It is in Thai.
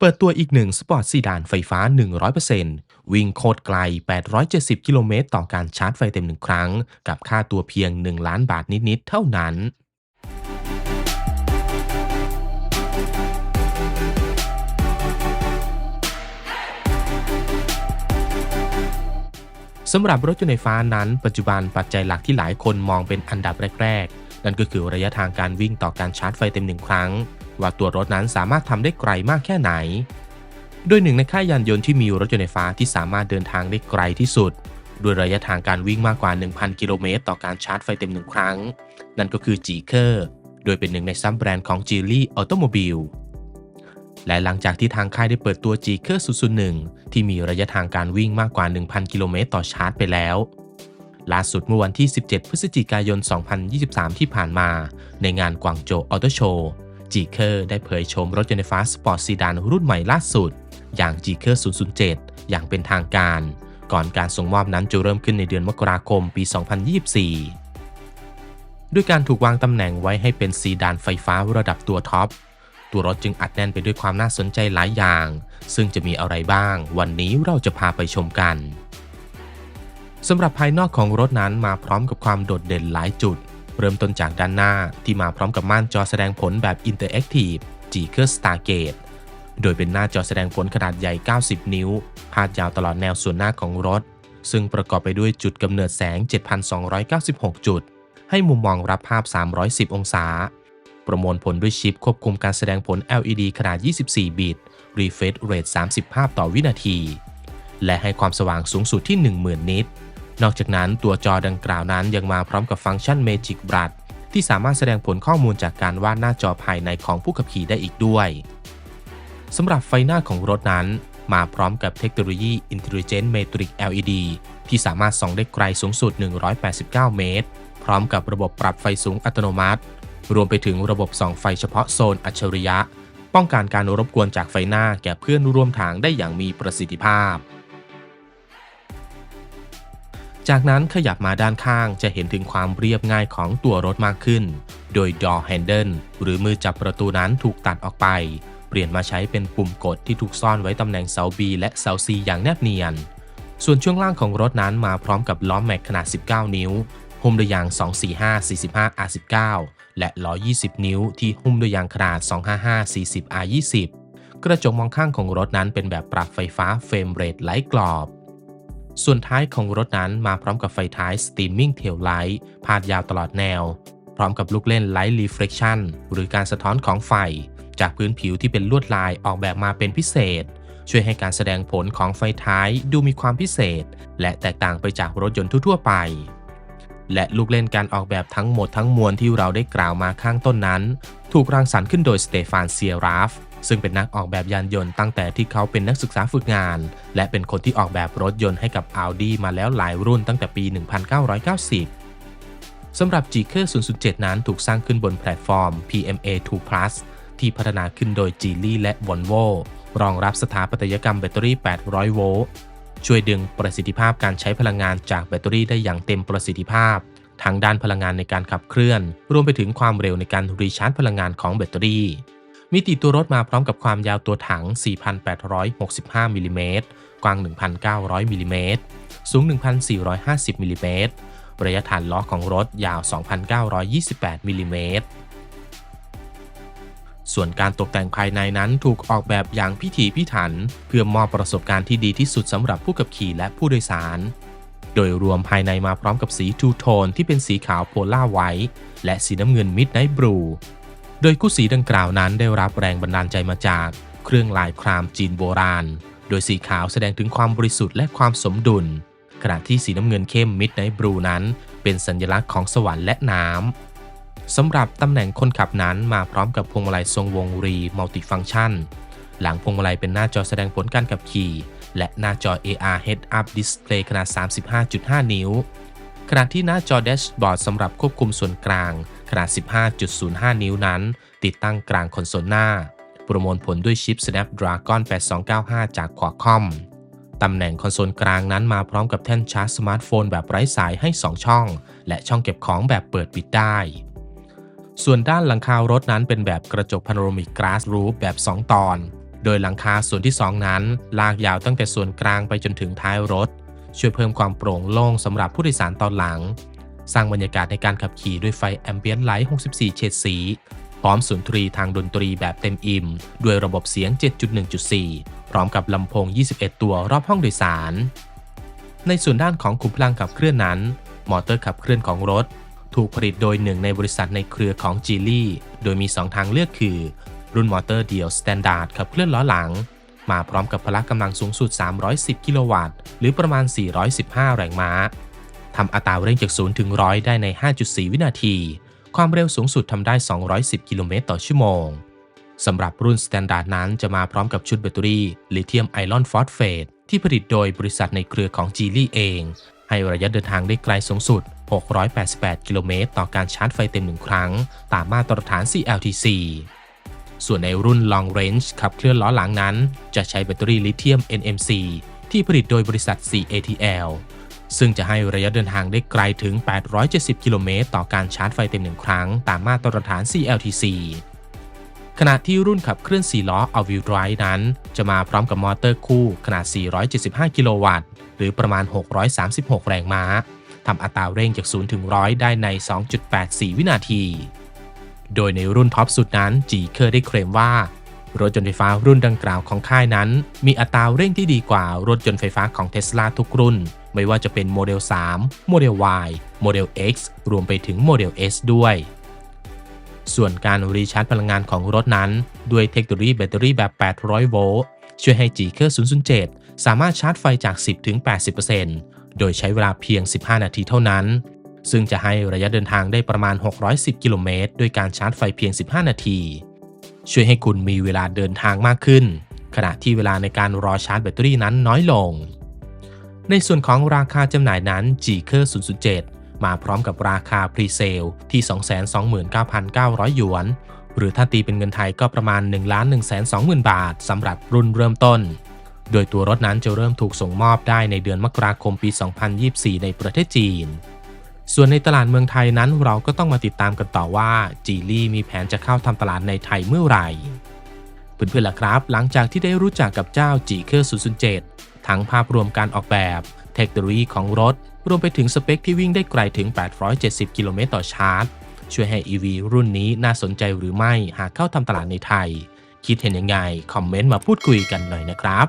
เปิดตัวอีกหนึ่งสปอร์ตซีดานไฟฟ้า 100%วิ่งโคตรไกล 870 กิโลเมตรต่อการชาร์จไฟเต็มหนึ่งครั้ง กับค่าตัวเพียง 1 ล้านบาทนิด ๆ เท่านั้นสำหรับรถยนต์ไฟฟ้านั้น ปัจจุบันปัจจัยหลักที่หลายคนมองเป็นอันดับแรก ๆ นั่นก็คือระยะทางการวิ่งต่อการชาร์จไฟเต็มหนึ่งครั้ง ว่าตัวรถนั้นสามารถทำได้ไกลมากแค่ไหน โดยหนึ่งในค่ายยานยนต์ที่มีรถยนต์ไฟฟ้าที่สามารถเดินทางได้ไกลที่สุด ด้วยระยะทางการวิ่งมากกว่า 1,000 กิโลเมตรต่อการชาร์จไฟเต็มหนึ่งครั้ง นั่นก็คือจีเคอร์โดยเป็นหนึ่งในซับแบรนด์ของ g ีลี่ออโตโมบิลและหลังจากที่ทางค่ายได้เปิดตัว g ีเคอร์001ที่มีระยะทางการวิ่งมากกว่า 1,000 กิโลเมตรต่อชาร์จไปแล้วล่าสุดเมื่อวันที่ 17 พฤศจิกายน 2023 ที่ผ่านมา ในงานกวางโจวออโตโชว์ จีเคอร์ได้เผยโฉมรถยนต์ไฟฟ้าสปอร์ตซีดานรุ่นใหม่ล่าสุด อย่าง g ีเคอร์007 อย่างเป็นทางการ ก่อนการส่งมอบนั้นจะเริ่มขึ้นในเดือนมกราคมปี 2024 ด้วยการถูกวางตำแหน่งไว้ให้เป็นซีดานไฟฟ้าระดับตัวท็อป ตัวรถจึงอัดแน่นไปด้วยความน่าสนใจหลายอย่าง ซึ่งจะมีอะไรบ้าง วันนี้เราจะพาไปชมกันสำหรับภายนอกของรถนั้นมาพร้อมกับความโดดเด่นหลายจุด เริ่มต้นจากด้านหน้าที่มาพร้อมกับม่านจอแสดงผลแบบ Interactive g k e r Stargate โดยเป็นหน้าจอแสดงผลขนาดใหญ่ 90 นิ้ว พาดยาวตลอดแนวส่วนหน้าของรถ ซึ่งประกอบไปด้วยจุดกำเนิดแสง 7,296 จุด ให้มุมมองรับภาพ 310 องศา ประมวลผลด้วยชิปควบคุมการแสดงผล LED ขนาด 24 บิต Refresh Rate 30 ภาพต่อวินาที และให้ความสว่างสูงสุดที่ 10,000 นิต นอกจากนั้นตัวจอดังกล่าวนั้นยังมาพร้อมกับฟังก์ชัน Magic b r u s ที่สามารถแสดงผลข้อมูลจากการวาดหน้าจอภายในของผู้ขับขี่ได้อีกด้วยสำหรับไฟหน้าของรถนั้น มาพร้อมกับเทคโนโลยี Intelligent Matrix LED ที่สามารถส่องได้ไกลสูงสุด 189 เมตร พร้อมกับระบบปรับไฟสูงอัตโนมัติ รวมไปถึงระบบส่องไฟเฉพาะโซนอัจฉริยะ ป้องกันการรบกวนจากไฟหน้าแก่เพื่อนร่วมทางได้อย่างมีประสิทธิภาพ จากนั้นขยับมาด้านข้างจะเห็นถึงความเรียบง่ายของตัวรถมากขึ้น โดย door handle หรือมือจับประตูนั้นถูกตัดออกไป เปลี่ยนมาใช้เป็นปุ่มกดที่ถูกซ่อนไว้ตำแหน่งเสา B และเสา C อย่างแนบเนียน ส่วนช่วงล่างของรถนั้นมาพร้อมกับล้อแม็กขนาด 19 นิ้ว หุ้มด้วยยาง 245 45 R19 และล้อ 20 นิ้ว ที่หุ้มด้วยยางขนาด 255 40 R20 กระจกมองข้างของรถนั้นเป็นแบบปรับไฟฟ้าเฟรมเรทไร้กรอบ ส่วนท้ายของรถนั้นมาพร้อมกับไฟท้าย Steaming Tail Light พาดยาวตลอดแนว พร้อมกับลูกเล่น Light Reflection หรือการสะท้อนของไฟ จากพื้นผิวที่เป็นลวดลายออกแบบมาเป็นพิเศษ ช่วยให้การแสดงผลของไฟท้ายดูมีความพิเศษ และแตกต่างไปจากรถยนต์ทั่วไป และลูกเล่นการออกแบบทั้งหมดทั้งมวลที่เราได้กล่าวมาข้างต้นนั้น ถูกรังสรรค์ขึ้นโดยสเตฟานเซียราฟ ซึ่งเป็นนักออกแบบยานยนต์ตั้งแต่ที่เขาเป็นนักศึกษาฝึกงาน และเป็นคนที่ออกแบบรถยนต์ให้กับ Audi มาแล้วหลายรุ่นตั้งแต่ปี 1990 สำหรับ g k 007 นั้นถูกสร้างขึ้นบนแพลตฟอร์ม PMA 2 Plus ที่พัฒนาขึ้นโดย Geely และ Volvo รองรับสถาปัตยกรรมแบตเตอรี่ 800 โวลต์ ช่วยดึงประสิทธิภาพการใช้พลังงานจากแบตเตอรี่ได้อย่างเต็มประสิทธิภาพทั้งด้านพลังงานในการขับเคลื่อน รวมไปถึงความเร็วในการรีชาร์จพลังงานของแบตเตอรี่ มิติตัวรถมาพร้อมกับความยาวตัวถัง 4,865มิลลิเมตรกว้าง 1,900มิลลิเมตรสูง 1,450มิลลิเมตรระยะฐานล้อของรถยาว 2,928มิลลิเมตรส่วนการตกแต่งภายในนั้นถูกออกแบบอย่างพิถีพิถัน เพื่อมอบประสบการณ์ที่ดีที่สุดสำหรับผู้ขับขี่และผู้โดยสาร โดยรวมภายในมาพร้อมกับสีทูโทนที่เป็นสีขาวโพล่าไวท์และสีน้ำเงินมิดไนท์บลู โดยคู่สีดังกล่าวนั้นได้รับแรงบันดาลใจมาจากเครื่องลายครามจีนโบราณ โดยสีขาวแสดงถึงความบริสุทธิ์และความสมดุล ขณะที่สีน้ำเงินเข้มมิดไนบลูนั้น เป็นสัญลักษณ์ของสวรรค์และน้ำสำหรับตำแหน่งคนขับนั้นมาพร้อมกับพวงมาลัยทรงวงรีมัลติฟังชัน หลังพวงมาลัยเป็นหน้าจอแสดงผลการขับขี่ และหน้าจอ AR Head Up Display ขนาด 35.5 นิ้ว ขณะที่หน้าจอแดชบอร์ดสำหรับควบคุมส่วนกลาง ขนาด 15.05 นิ้วนั้น ติดตั้งกลางคอนโซลหน้า ประมวลผลด้วยชิป Snapdragon 8295 จาก Qualcomm ตำแหน่งคอนโซลกลางนั้นมาพร้อมกับแท่นชาร์จสมาร์ทโฟนแบบไร้สายให้ 2 ช่อง และช่องเก็บของแบบเปิดปิดได้ ส่วนด้านหลังคารถนั้นเป็นแบบกระจกพาโนรามิกก a าสรูฟแบบ 2 ตอน โดยหลังคาส่วนที่ 2 นั้น ลากยาวตั้งแต่ส่วนกลางไปจนถึงท้ายรถ ช่วยเพิ่มความโปร่งโล่งสำหรับผู้โดยสารตอนหลัง สร้างบรรยากาศในการขับขี่ด้วยไฟแอมเบียนไลท์ 64 เฉดสี พร้อมสุนทรีทางดนตรีแบบเต็มอิ่ม ด้วยระบบเสียง 7.1.4 พร้อมกับลำโพง 21 ตัวรอบห้องโดยสาร ในส่วนด้านของขุมพลังขับเคลื่อนนั้น มอเตอร์ขับเคลื่อนของรถ ถูกผลิตโดยหนึ่งในบริษัทในเครือของ g ีลี่ โดยมี 2 ทางเลือกคือ รุ่นมอเตอร์เดี่ยวสแตนดาร์ดขับเคลื่อนล้อหลังมาพร้อมกับพละกำลังสูงสุด 310 กิโลวัตต์ หรือประมาณ 415 แรงม้า ทำอัตราเร่งจาก0ถึง100 ได้ใน 5.4 วินาที ความเร็วสูงสุดทำได้ 210 กิโลเมตรต่อชั่วโมงสำหรับรุ่นสแตนดาร์ดนั้นจะมาพร้อมกับชุดแบตเตอรี่ลิเธียมไอรอนฟอสเฟตที่ผลิตโดยบริษัทในเครือของจีลี่เอง ให้ระยะเดินทางได้ไกลสูงสุด 688 กิโลเมตรต่อการชาร์จไฟเต็มหนึ่งครั้ง ตามมาตรฐาน CLTC ส่วนในรุ่น Long Range ขับเคลื่อนล้อหลังนั้น จะใช้แบตเตอรี่ลิเธียม NMC ที่ผลิตโดยบริษัท CATL ซึ่งจะให้ระยะเดินทางได้ไกลถึง 870 กิโลเมตรต่อการชาร์จไฟเต็มหนึ่งครั้ง ตามมาตรฐาน CLTC ขณะที่รุ่นขับเคลื่อน 4 ล้อ All Wheel Drive นั้น จะมาพร้อมกับมอเตอร์คู่ขนาด 475 กิโลวัตต์ หรือประมาณ 636 แรงม้า ทำอัตราเร่งจาก 0 ถึง 100 ได้ใน 2.84 วินาที โดยในรุ่นท็อปสุดนั้นจีเคอร์ได้เคลมว่า รถยนต์ไฟฟ้ารุ่นดังกล่าวของค่ายนั้น มีอัตราเร่งที่ดีกว่ารถยนต์ไฟฟ้าของเท s l a ทุกรุ่น ไม่ว่าจะเป็นโมเดล 3 โมเดล Y โมเดล X รวมไปถึงโมเดล S ด้วย ส่วนการรีชาร์จพลังงานของรถนั้น ด้วยเทคโนโลยีแบตเตอรี่แบบ 800 โวลต์ ช่วยให้ g เคอร์007 สามารถชาร์จไฟจาก 10 ถึง 80%โดยใช้เวลาเพียง 15 นาทีเท่านั้น ซึ่งจะให้ระยะเดินทางได้ประมาณ 610 กิโลเมตรด้วยการชาร์จไฟเพียง 15 นาที ช่วยให้คุณมีเวลาเดินทางมากขึ้นขณะที่เวลาในการรอชาร์จแบตเตอรี่นั้นน้อยลง ในส่วนของราคาจำหน่ายนั้น g เคอร์007 มาพร้อมกับราคาพรีเซลที่ 229,900 หยวน หรือถ้าตีเป็นเงินไทยก็ประมาณ 1 1 2 0 0 0 0 บาทสำหรับรุ่นเริ่มต้น โดยตัวรถนั้นจะเริ่มถูกส่งมอบได้ในเดือนมกราคมปี 2024 ในประเทศจีน ส่วนในตลาดเมืองไทยนั้นเราก็ต้องมาติดตามกันต่อว่าจีลี่มีแผนจะเข้าทำตลาดในไทยเมื่อไหร่เพื่อนๆล่ะครับ หลังจากที่ได้รู้จักกับเจ้า g เคอร์007 ทั้งภาพรวมการออกแบบ เทคโนโลยีของรถ รวมไปถึงสเปคที่วิ่งได้ไกลถึง 870 กิโลเมตรต่อชาร์จ ช่วยให้ EV รุ่นนี้น่าสนใจหรือไม่หากเข้าทำตลาดในไทย คิดเห็นยังไง คอมเมนต์มาพูดคุยกันหน่อยนะครับ